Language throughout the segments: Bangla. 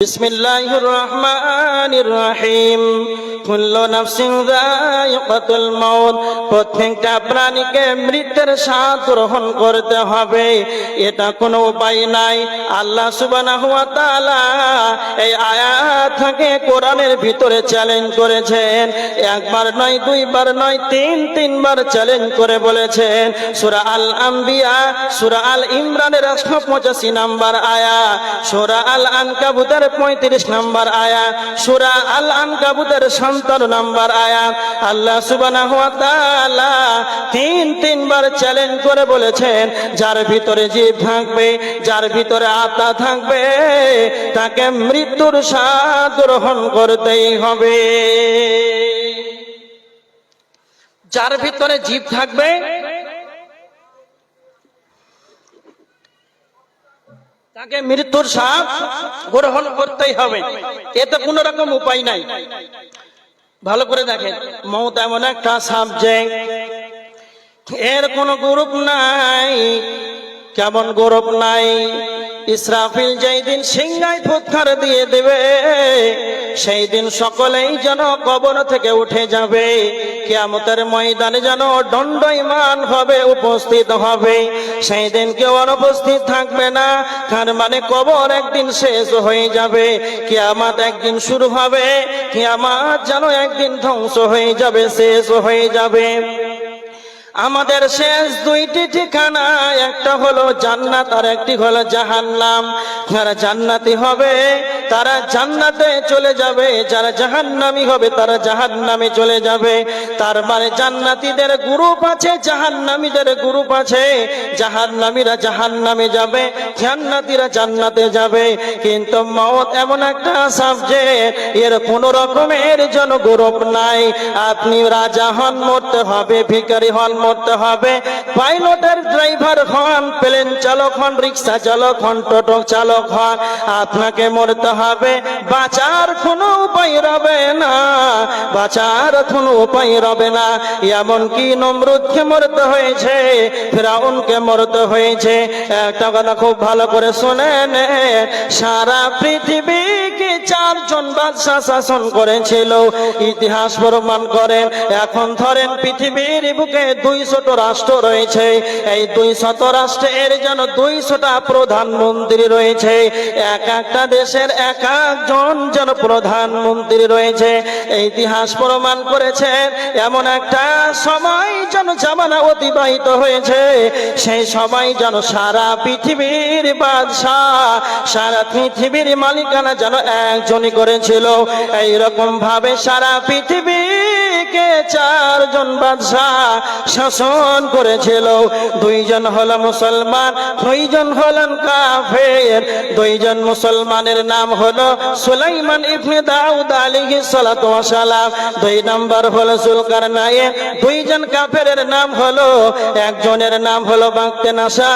بسم الله الرحمن الرحيم كل نفس ذائقة الموت প্রত্যেকটা প্রাণীকে মৃত্যুর স্বাদ গ্রহণ করতে হবে এটা কোনো উপায় নাই আল্লাহ সুবহানাহু ওয়া তাআলা এই আয়াত থেকে কোরআনের ভিতরে চ্যালেঞ্জ করেছেন একবার নয় দুইবার নয় তিন তিনবার চ্যালেঞ্জ করে বলেছেন সূরা আল আম্বিয়া সূরা আল ইমরানের 185 নাম্বার আয়া সূরা আল আনকাবুতের পঁয়ত্রিশ আয়া, সুরা আল আনকাবুতের সন্তান আয়া। আল্লাহ তিন তিনবার চ্যালেঞ্জ করে বলেছেন, যার ভিতরে জীব থাকবে, যার ভিতরে আত্মা থাকবে, তাকে মৃত্যুর স্বাদ গ্রহণ করতেই হবে। যার ভিতরে জীব থাকবে তাকে মৃত্যুর সাপ গ্রহণ করতেই হবে। এতে কোন রকম উপায় নাই। ভালো করে দেখেন, মত এমন একটা সাবজেক্ট এর কোনো গ্রুপ নাই, কেমন গৌরব নাই? ইসরাফিল যেই দিন সিংহায় ফুৎকার দিয়ে দেবে, সেই দিন সকলেই যেন কবর থেকে উঠে যাবে। কিয়ামতের ময়দানে যেন দণ্ডইমান হবে উপস্থিত হবে। সেই দিন কেউ অনুপস্থিত থাকবে না, তার মানে কবর একদিন শেষ হয়ে যাবে। কিয়ামত একদিন শুরু হবে, কিয়ামত যেন একদিন ধ্বংস হয়ে যাবে, শেষ হয়ে যাবে। আমাদের শেষ দুইটি ঠিকানা, একটা হলো জান্নাত আর একটি হলো জাহান্নাম। যারা জান্নাতি হবে, তারা জান্নাতে চলে যাবে। যারা জাহান্নামি হবে, তারা জাহান্নামে চলে যাবে। তার মানে জান্নাতীদের গ্রুপ আছে, জাহান্নামীদের গ্রুপ আছে। জাহান্নামীরা জাহান্নামে যাবে, জান্নাতীরা জান্নাতে যাবে। কিন্তু মত এমন একটা সাবজেক্ট এর কোন রকমের জন গৌরব নাই। আপনি রাজা হন, মরতে হবে, ভিখারি হন মরতে হবে। পাইলটের ড্রাইভার হন, প্লেন চালক হন, রিক্সা চালক হন, টোটো চালক হন, আপনাকে মরতে হবে। বাঁচার কোনো উপায় রবে না, বাঁচার কোনো উপায় রবে না। এমনকি নমরুদকে মরতে হয়েছে, ফেরাউনকে মরতে হয়েছে। একটা কথা খুব ভালো করে শোনেন সারা পৃথিবীকে চারজন বাদশাহ শাসন করেছিল? ইতিহাস প্রমাণ করেন, এখন ধরেন পৃথিবীর বুকে দুইশত রাষ্ট্র রয়েছে। এই দুইশত রাষ্ট্রের যেন দুইশটা প্রধানমন্ত্রী রয়েছে। এক একটা দেশের এক একজন যেন প্রধানমন্ত্রী রয়েছে। ইতিহাস প্রমাণ করেছে, এমন একটা সময় যেন জামানা অতিবাহিত হয়েছে। সেই সময় যেন সারা পৃথিবীর বাদশাহ, সারা পৃথিবীর মালিকানা যেন একজনই করেছিল। এইরকম ভাবে সারা পৃথিবীকে চারজন বাদশাহ শাসন করেছিল। দুইজন হলো মুসলমান, দুইজন হলেন কাফের। দুইজন মুসলমানের নাম হলো সুলাইমান ইবনে দাউদ আলাইহিস সালাতু সালাম। দুই নাম্বার হলো জুলকারনাইন, দুইজন কাফেরের নাম হলো, একজনের নাম হলো বাগতে নাসা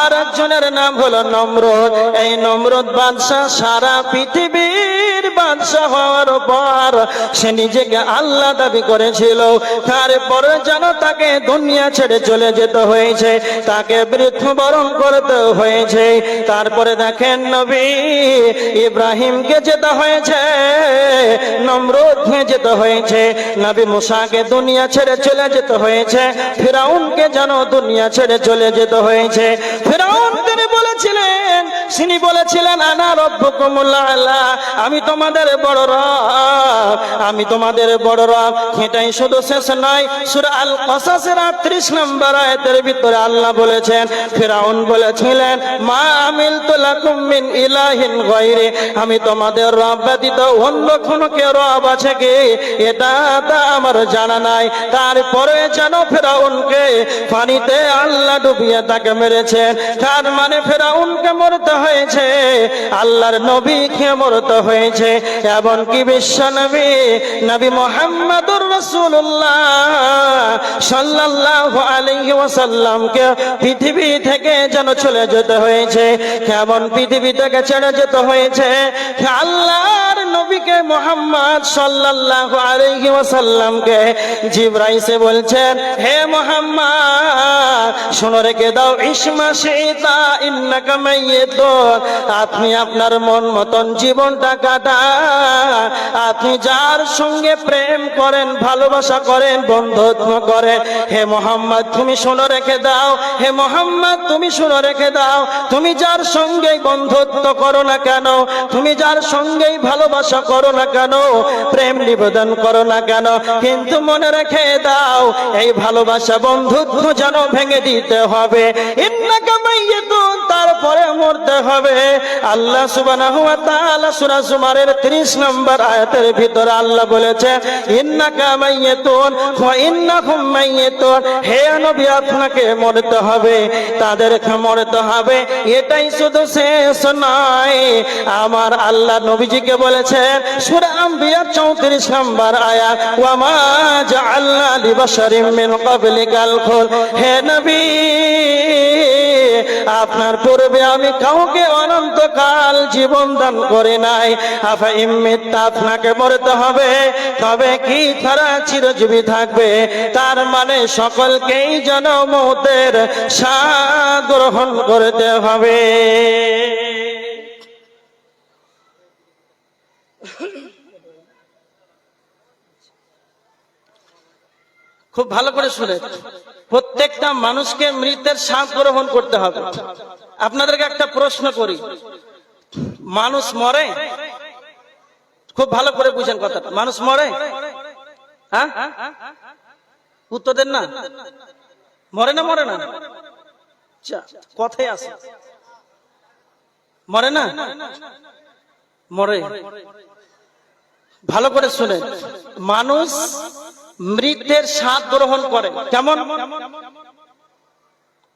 আর একজনের নাম হলো নমরুদ। এই নমরুদ বাদশাহ সারা পৃথিবীর বাদশাহ হওয়ার পর সে নিজেকে আল্লাহ দাবি করেছিল। তারপরে যেন তাকে দুনিয়া ছেড়ে চলে যেতে হয়েছে। তাকে মৃত্যুবরণ করতে হয়েছে। তারপরে দেখেন নবী ইব্রাহিমকে যেতে হয়েছে, নমরুদকে যেতে হয়েছে। নবী মুসাকে দুনিয়া ছেড়ে চলে যেতে হয়েছে। ফিরাউনকে যেন দুনিয়া ছেড়ে চলে যেতে হয়েছে। ফিরাউন তিনি বলেছিলেন তিনি বলেছিলেন, আনা রব্বুকুমুল্লাহ আমি তোমাদের বড় রব, আমি তোমাদের বড় রব এটাই শুধু শেষ নয়, সূরা আল কসাসের 38 নম্বর ভিতরে আল্লাহ বলেছেন, ফিরাউন বলেছিলেন, মা মিন ইলাহিন আমি তোমাদের রব ব্যতীত অন্য কোনো কে রব আছে কি? এটা তা আমার জানা নাই। তারপরে যেন ফেরাউনকে পানিতে আল্লাহ ডুবিয়ে তাকে মেরেছেন, তার মানে ফেরাউনকে মরতে হয়েছে, আল্লাহর নবীকে মরতে হয়েছে, এমনকি বিশ্ব নবী নবী মোহাম্মদুর পৃথিবী থেকে যেন চলে যেতে হয়েছে কেমন পৃথিবী থেকে ছেড়ে যেতে হয়েছে আল্লাহর নবী নবীজিকে মোহাম্মদ সাল্লাল্লাহু আলাইহি ওয়াসাল্লামকে জিব্রাইসে বলছেন, হে মোহাম্মদ, শোনো রেখে দাও, ইসমা সীতা ইন্নাকা মাইয়িতুন, আপনি আপনার মন মতন জীবনটা কাটান, আপনি যার সঙ্গে প্রেম করেন, ভালোবাসা করেন, বন্ধুত্ব করেন, হে মোহাম্মদ, তুমি শোনো রেখে দাও, হে মোহাম্মদ, তুমি শোনো রেখে দাও, তুমি যার সঙ্গেই বন্ধুত্ব করো না কেন, তুমি যার সঙ্গেই ভালোবাসা করো না কেন? প্রেম নিবেদন করো না কেন? কিন্তু মনে রেখে দাও, এই ভালোবাসা বন্ধুত্ব যেন ভেঙে দিতে হবে। তারপরে মরতে হবে। আল্লাহ সুবহানাহু ওয়া তাআলা সূরা জুমারের 30 নম্বর আয়াতের ভিতরে আল্লাহ বলেছে, ইন্নাকা মাইয়িতুন ওয়া ইন্নাহুম মাইয়িতুন হে নবী, আপনাকে মরতে হবে মরতে হবে। এটাই শুধু শেষ নয়। আমার আল্লাহ নবীজিকে বলেছেন সূরা আম্বিয়া 34 নম্বর আয়াত, ওয়া মা জাআলনা লিবাশারিম মিন ক্বাবলিকাল খুল। হে নবী আপনার পূর্বে আমি কাউকে অনন্তকাল জীবন দান করে নাই। আফা ইম্মিতা, আপনাকে মরতে হবে। তবে কি তারা চিরজীবী থাকবে? তার মানে সকলকেই যেন মৌতের স্বাদ গ্রহণ করতে হবে। খুব ভালো করে শুনে। প্রত্যেকটা মানুষকে মৃতের স্বাদ গ্রহণ করতে হবে। আপনাদেরকে একটা প্রশ্ন করি। মানুষ মরে? খুব ভালো করে বুঝেন কথাটা। মানুষ মরে? হ্যাঁ? উত্তর দেন না। মরে না মরে না? আচ্ছা, কথাই আছে। মরে না? মরে। ভালো করে শুনেন মানুষ মৃতের স্বাদ গ্রহণ করে। কেমন?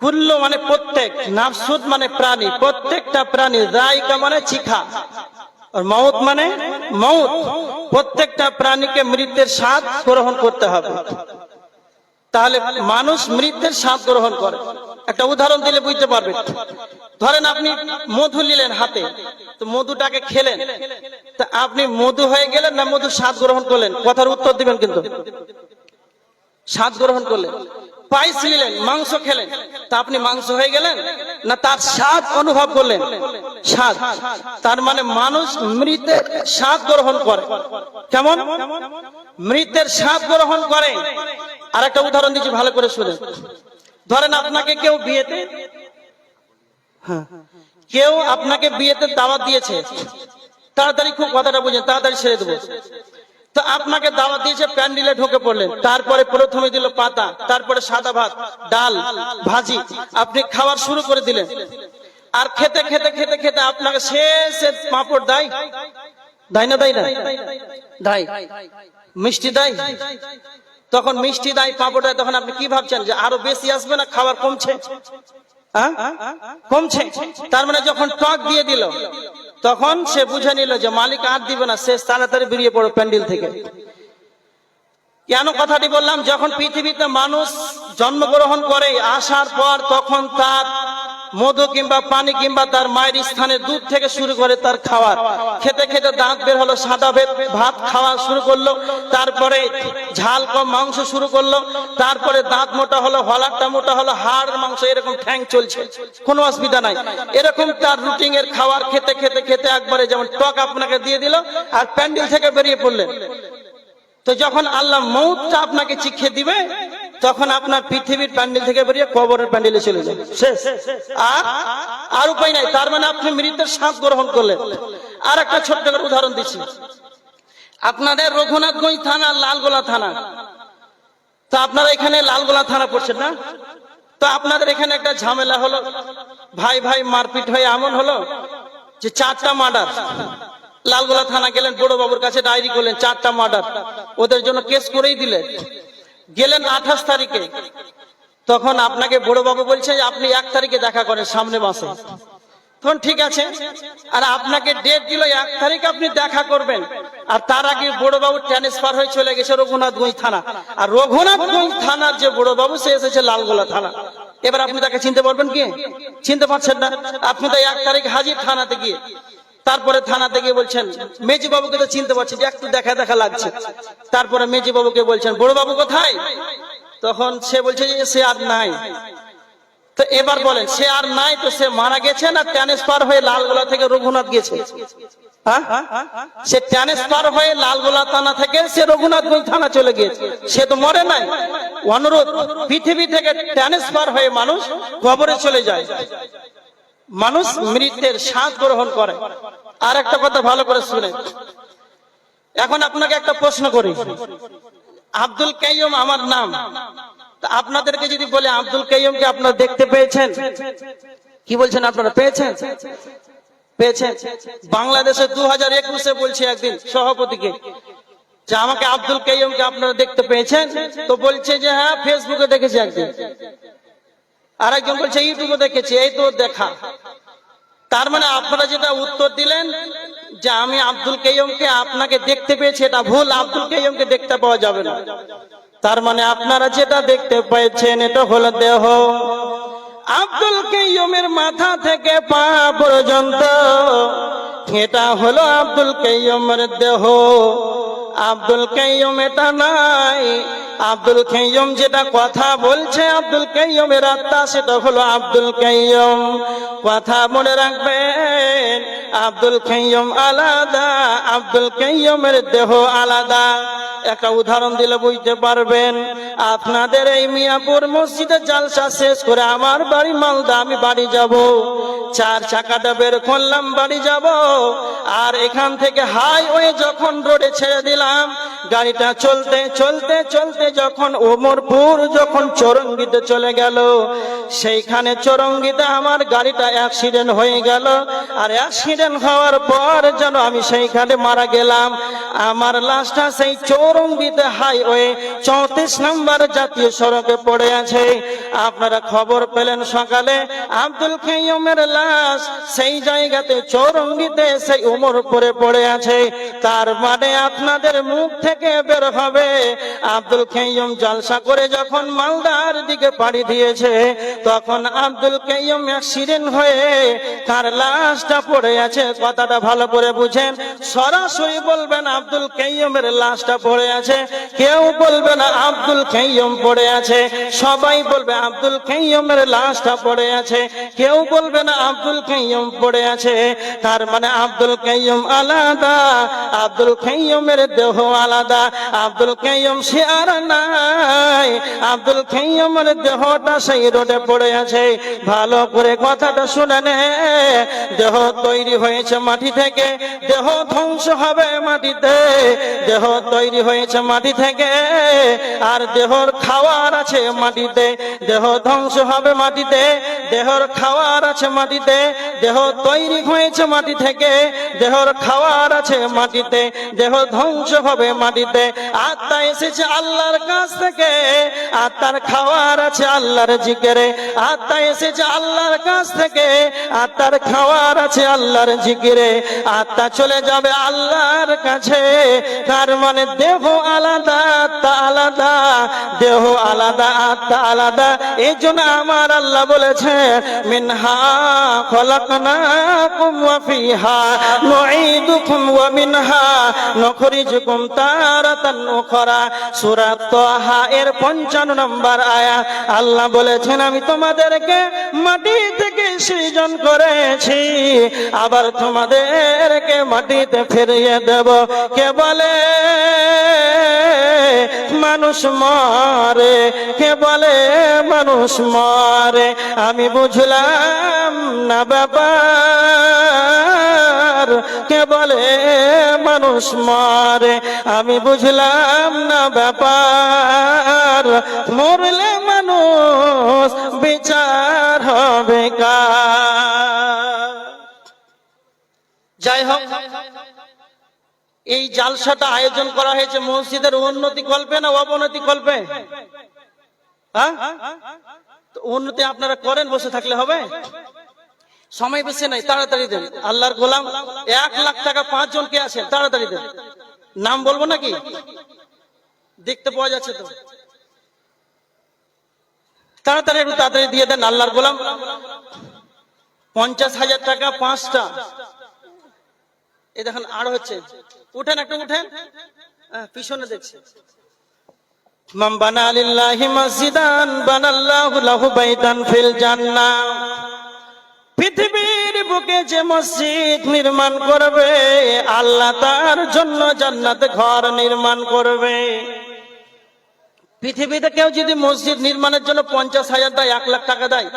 কুল্ল মানে প্রত্যেক, নাফসুদ মানে প্রাণী, প্রত্যেকটা প্রাণী রায়কা মানে চিখা। মৌত মানে মৌত প্রত্যেকটা প্রাণীকে মৃতের স্বাদ গ্রহণ করতে হবে। তাহলে মানুষ মৃতের স্বাদ গ্রহণ করে। একটা উদাহরণ দিলে বুঝতে পারবে। ধরেন আপনি মধু নিলেন হাতে, তো মধুটাকে খেলেন। তা আপনি মধু হয়ে গেলেন না মধু স্বাদ গ্রহণ করলেন? কথার উত্তর দিবেন কিন্তু। স্বাদ গ্রহণ করলেন। পাইস নিলেন, মাংস খেলেন। তা আপনি মাংস হয়ে গেলেন না তার স্বাদ অনুভব করলেন? স্বাদ। তার মানে মানুষ মৃতের স্বাদ গ্রহণ করে। কেমন? মৃতের স্বাদ গ্রহণ করে। আর একটা উদাহরণ দিচ্ছি, ভালো করে শুনে। ধরেন আপনাকে কেউ বিয়েতে কেউ আপনাকে বিয়েতে দাওয়াত দিয়েছে, তাড়াতাড়ি খুব কথাটা বুঝেন, তাড়াতাড়ি ছেড়ে দেবো। তো আপনাকে দাওয়াত দিয়েছে, প্যান্ডেলে ঢুকে পড়লেন, তারপরে প্রথমে দিল পাতা, তারপরে সাদা ভাত, ডাল, ভাজি, আপনি খাওয়ার শুরু করে দিলেন। আর খেতে খেতে খেতে খেতে আপনাকে শেষে পাঁপড় দেয় দেয় না দেয় না? দেয় মিষ্টি দেয় তখন মিষ্টি দেয় পাঁপড় দেয় তখন আপনি কি ভাবছেন যে আরও বেশি আসবে না, খাবার কমছে? কমছে। তার মানে যখন টক দিয়ে দিল, তখন সে বুঝে নিল যে মালিক আর দিবে না সে তাড়াতাড়ি বেরিয়ে পড়ো প্যান্ডেল থেকে। কেন কথাটি বললাম? যখন পৃথিবীতে মানুষ জন্মগ্রহণ করে, আসার পর তখন তার মধু কিংবা পানি কিংবা তার মায়ের স্থানে দুধ থেকে শুরু করে তার খাওয়ার। খেতে খেতে দাঁত বের হলো, সাদা ভাত খাওয়া শুরু করল, তারপরে ঝাল কম মাংস শুরু করল, তারপরে দাঁত মোটা হলো, হলারটা মোটা হলো, হাড়, মাংস এরকম ঠ্যাং চলছে। কোনো অসুবিধা নাই। এরকম তার রুটিং এর খাওয়ার খেতে খেতে খেতে একবারে যেমন টক আপনাকে দিয়ে দিল আর প্যান্ডেল থেকে বেরিয়ে পড়লেন। তো যখন আল্লাহ মৌতটা আপনাকে চিখে দিবে তখন আপনার পৃথিবীর প্যান্ডেল থেকে বেরিয়ে কবরের প্যান্ডেলে চলে যাবে শেষ। আর আর উপায় নাই। তার মানে আপনি মৃতের শ্বাস গ্রহণ করলেন। আর একটা ছোট্ট করে উদাহরণ দিচ্ছি। আপনাদের রঘুনাথগঞ্জ থানা লালগোলা থানা। তো আপনারা এখানে লালগোলা থানা পড়ছেন না? তো আপনাদের এখানে একটা ঝামেলা হলো। ভাই ভাই মারপিট হয়ে এমন হলো যে চারটা মার্ডার। লালগোলা থানা গেলেন বড় বাবুর কাছে ডায়েরি করলেন, চারটা মার্ডার। ওদের জন্য কেস করেই দিলেন। গেলেন আঠাশ তারিখে। তখন আপনাকে বড় বাবু বলছে, আপনি এক তারিখে দেখা করেন, সামনে মাসে। তখন ঠিক আছে, আর আপনাকে ডেট দিল, এক তারিখ আপনি দেখা করবেন। আর তার আগে বড় বাবু ট্রান্সফার হয়ে চলে গেছে রঘুনাথগঞ্জ থানা। আর রঘুনাথগঞ্জ থানার যে বড় বাবু সে এসেছে লালগোলা থানা। এবার আপনি তাকে চিনতে পারবেন কি? চিনতে পারছেন না? আপনি তো এক তারিখ হাজির থানাতে গিয়ে। তারপরে থানাতে গিয়ে বলছেন মেজি বাবুকে তো চিনতে পারছি যে একটু দেখা দেখা লাগছে। তারপরে মেজি বাবুকে বলছেন বড় বাবু কোথায়? তখন সে বলছে যে সে আর নাই। তো এবার বলেন, সে আর নাই তো সে মারা গেছে না ট্রান্সফার হয়ে লালগোলা থেকে রঘুনাথ গেছে? হ্যাঁ? সে ট্রান্সফার হয়ে লালগোলা থানা থেকে সে রঘুনাথগঞ্জ থানা চলে গিয়েছে। সে তো মরে নাই। অনুরোধ, পৃথিবী থেকে ট্রান্সফার হয়ে মানুষ কবরে চলে যায়। মানুষ মৃত্যের স্বাদ গ্রহণ করে। আর একটা কথা ভালো করে শুনে। এখন আপনাকে একটা প্রশ্ন করি। আব্দুল কাইয়ুম আমার নাম। আপনাদেরকে যদি বলে, আব্দুল কাইয়ুমকে আপনারা দেখতে পেয়েছেন? কি বলছেন আপনারা? পেয়েছেন? পেয়েছেন। বাংলাদেশে দু হাজার একুশে বলছি একদিন সভাপতিকে যে আমাকে আব্দুল কাইয়ুমকে আপনারা দেখতে পেয়েছেন? তো বলছে যে হ্যাঁ ফেসবুকে দেখেছি একদিন। আর একজন বলছে ইউটিউবে দেখেছি, এই তো দেখা। তার মানে আপনারা যেটা উত্তর দিলেন, যে আমি আব্দুল কাইয়ুমকে আপনাকে দেখতে পেয়েছি, এটা ভুল, আব্দুল কাইয়ুমকে দেখতে পাওয়া যাবে না। তার মানে আপনারা যেটা দেখতে পেয়েছেন, এটা হলো দেহ। আব্দুল কাইয়ুমের মাথা থেকে পা পর্যন্ত, এটা হলো আব্দুল কাইয়ুমের দেহ। আব্দুল কাইয়ুম এটা নাই। আব্দুল কাইয়ুম যেটা কথা বলছে, আব্দুল কাইয়ুমের আত্মা সেটা হলো আব্দুল কাইয়ুম। কথা মনে রাখবেন, আব্দুল কাইয়ুম আলাদা, আব্দুল কাইয়ুমের দেহ আলাদা। একটা উদাহরণ দিলে বুঝতে পারবেন, আপনাদের এই মিয়াপুর মসজিদে জালসা শেষ করে আমার বাড়ি মালদা, আমি বাড়ি যাব। চার চাকাটা বের করলাম, বাড়ি যাব। আর এখান থেকে হাইওয়ে যখন রোডে ছেড়ে দিলাম, গাড়িটা চলতে চলতে চলতে যখন ওমরপুর, যখন চরঙ্গিতে চলে গেল, সেইখানে চরঙ্গিতে আমার গাড়িটা অ্যাক্সিডেন্ট হয়ে গেল। আর অ্যাক্সিডেন্ট হওয়ার পর যেন আমি সেইখানে মারা গেলাম। আমার লাশটা সেই চৌরঙ্গিতে হাইওয়ে চৌত্রিশ নম্বর জাতীয় সড়কে পড়ে আছে। আপনারা খবর পেলেন সকালে। আব্দুল খাইয়মের লাশ সেই জায়গাতে চৌরঙ্গিতে সেই উমর পরে পড়ে আছে। তার মানে আপনাদের মুখ থেকে বের হবে। আব্দুল খাইয়ম জলসা করে যখন মালদার দিকে পাড়ি দিয়েছে, তখন আব্দুল অ্যাক্সিডেন্ট হয়ে তার লাশটা পড়ে আছে। কথাটা ভালো করে বুঝেন। সরাসরি বলবেন আব্দুল কাইয়মের লাশটা পড়ে আছে। কেউ বলবে না আব্দুল কাইয়ম পড়ে আছে। সবাই বলবে আব্দুল কাইয়মের লাশটা পড়ে আছে। কেউ বলবে না আব্দুল কাইয়ম পড়ে আছে। তার মানে আব্দুল কাইয়ম আলাদা, আব্দুল কাইয়মের দেহ আলাদা। আব্দুল কাইয়ম সে আর নাই, আব্দুল কাইয়মের দেহটা সেই রোডে পড়ে আছে। ভালো করে কথাটা শুনে নে। দেহ তৈরি হয়েছে মাটি থেকে, দেহ ধ্বংস হবে মাটিতে। দেহ তৈরি হয়েছে মাটি থেকে, আর দেহর খাওয়ার আছে মাটিতে। দেহ ধ্বংস হবে মাটিতে, দেহর খাওয়ার আছে মাটিতে দেহ তৈরি হয়েছে মাটি থেকে। দেহর খাওয়ার আছে মাটিতে। দেহ ধ্বংস হবে মাটিতে। আত্মা এসেছে আল্লাহর কাছ থেকে। আত্মার খাওয়ার আছে আল্লাহর জিকেরে। আত্মা এসেছে আল্লাহর কাছ থেকে। আত্মার খাওয়ার আছে আল্লাহর জিকিরে। আত্মা চলে যাবে আল্লাহর কাছে। তার মানে দেহ আলাদা, আত্মা আলাদা। দেহ আলাদা, আত্মা আলাদা। এই জন্য আমার আল্লাহ বলেছে মিনহা ফিহা, নুঈদুকুম ওয়া মিনহা, নুখরিজুকুম তারাতান উখরা। সূরা তাহা এর 55 নম্বর আয়াত আল্লাহ বলেছেন, আমি তোমাদেরকে মাটি থেকে সৃজন করেছি, আবার তোমাদেরকে মাটিতে ফিরিয়ে দেব। কে বলে? মানুষ মরে। কে বলে? মানুষ মরে। আমি বুঝলাম না ব্যাপার। কে বলে মানুষ মরে? আমি বুঝলাম না ব্যাপার। মরলে মানুষ বিচার হবে যাই হোক, এই জালসাটা আয়োজন করা হয়েছে মসজিদের উন্নতি কল্পে না অবনতি কল্পে? হ্যাঁ? উন্নতি আপনারা করেন, বসে থাকলে হবে? সময় বেশি নাই তাড়াতাড়ি দেন। আল্লাহর গোলাম এক লাখ টাকা পাঁচ জন কে আছেন তাড়াতাড়ি দেন। নাম বলব নাকি? দেখতে পাওয়া যাচ্ছে তো। তাড়াতাড়ি একটু তাড়াতাড়ি দিয়ে দেন আল্লাহর গোলাম। পঞ্চাশ হাজার টাকা পাঁচটা। এই দেখেন আর হচ্ছে। উঠেন একটা উঠেন। হ্যাঁ, পিছনে দেখছি। মান বানা লিল্লাহি মসজিদান বানাল্লাহু লাহু বাইতান ফিল জান্নাহ। পৃথিবীর বুকে যে মসজিদ নির্মাণ করবে, আল্লাহ তার জন্য জান্নাতে ঘর নির্মাণ করবে। পৃথিবীতে কেউ যদি মসজিদ নির্মাণের জন্য পঞ্চাশ হাজার দেয়, এক লাখ টাকা দেয়,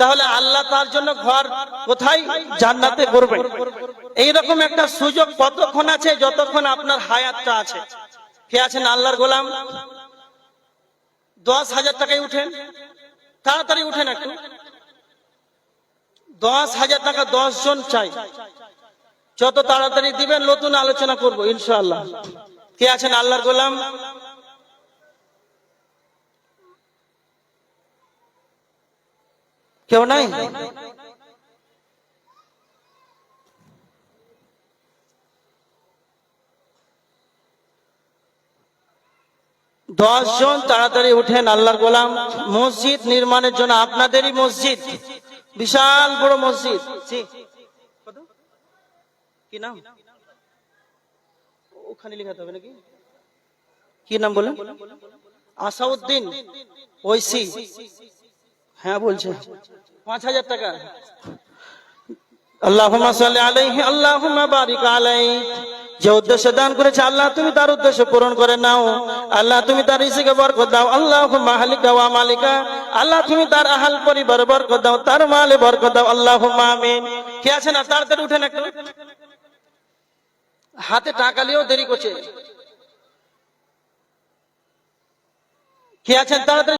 তাহলে আল্লাহ তার জন্য ঘর কোথায়? জান্নাতে করবে। এইরকম একটা সুযোগ কতক্ষণ আছে, যতক্ষণ আপনার হায়াতটা আছে? কে আছেন আল্লাহর গোলাম? দশ হাজার টাকায় উঠেন? তাড়াতাড়ি উঠেন একটু। দশ হাজার টাকা দশ জন চাই। যত তাড়াতাড়ি দিবেন, নতুন আলোচনা করব, ইনশাআল্লাহ। কে আছেন? আল্লাহর গোলাম। কেউ নাই? দশ জন তাড়াতাড়ি উঠেন, আল্লাহর গোলাম। মসজিদ নির্মাণের জন্য আপনাদেরই মসজিদ। বিশাল বড় মসজিদ। কি নাম? ওখানে লেখাতে হবে নাকি? কি নাম বলেন আসাউদ্দিন ঐসি হ্যাঁ বলছে। পাঁচ হাজার টাকা। আলাইহি, আল্লাহুম্মা বারিক আলাইহি যে উদ্দেশ্য দান করেছে, আল্লাহ তুমি তার উদ্দেশ্য পূরণ করে নাও। আল্লাহ তুমি তার রিজিকে বরকত দাও। আল্লাহুম্মা হালিকা ওয়া মালিকা। আল্লাহ তুমি তার আহাল পরিবার বরকত দাও, তার মালে বরকত দাও। আল্লাহুম্মা আমিন। কে আছে না তাড়াতাড়ি উঠেন একটু। হাতে টাকা নিয়েও দেরি করছে। কে আছেন? তাড়াতাড়ি